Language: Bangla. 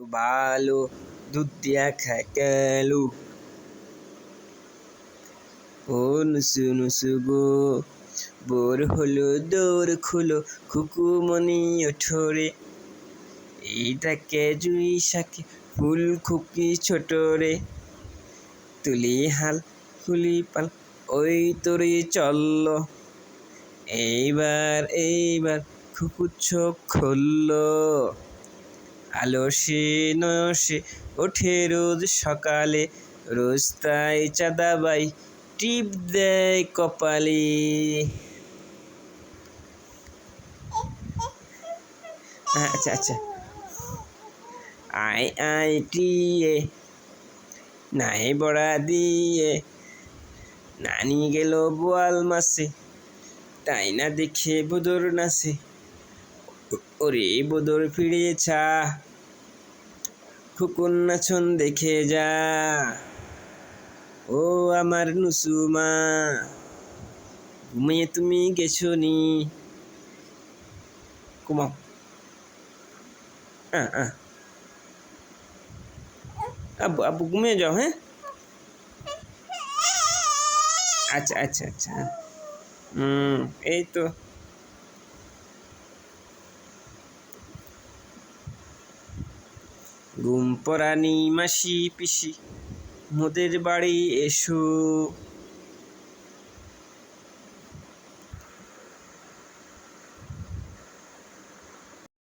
ভালো দুধ দিয়া খায় কালু। ও নুসু বোর হলো দৌড় খুলো খুকুমনি ওঠরে। এইটাকে জুই শাকে ফুল খুকি ছোট রে তুলি হাল, খুলি পাল, ওই তোরে চলল। এইবার এইবার খুকু চোখ খুলল। আলসে নসে ওঠে রোজ সকালে। রোজ তাই চাঁদাবাই, টিপ দেয় কপালে। আচ্ছা আচ্ছা। আই আই টিয়ে, নাই বড়া দিয়ে। নানি গেল বোয়াল মাসে, তাই না দেখে বদর নাচে। ওরে বদর ফিরেছা খুকুন নাচন দেখে যা। ও আমার নুসুমা, ঘুমিয়ে তুমি গেছো নি আহ। আব্বু আব্বু ঘুমিয়ে যাও হ্যাঁ? আচ্ছা আচ্ছা আচ্ছা। হুম, এই তো। ঘুম পরানি মাসি পিসি মোদের বাড়ি এসো।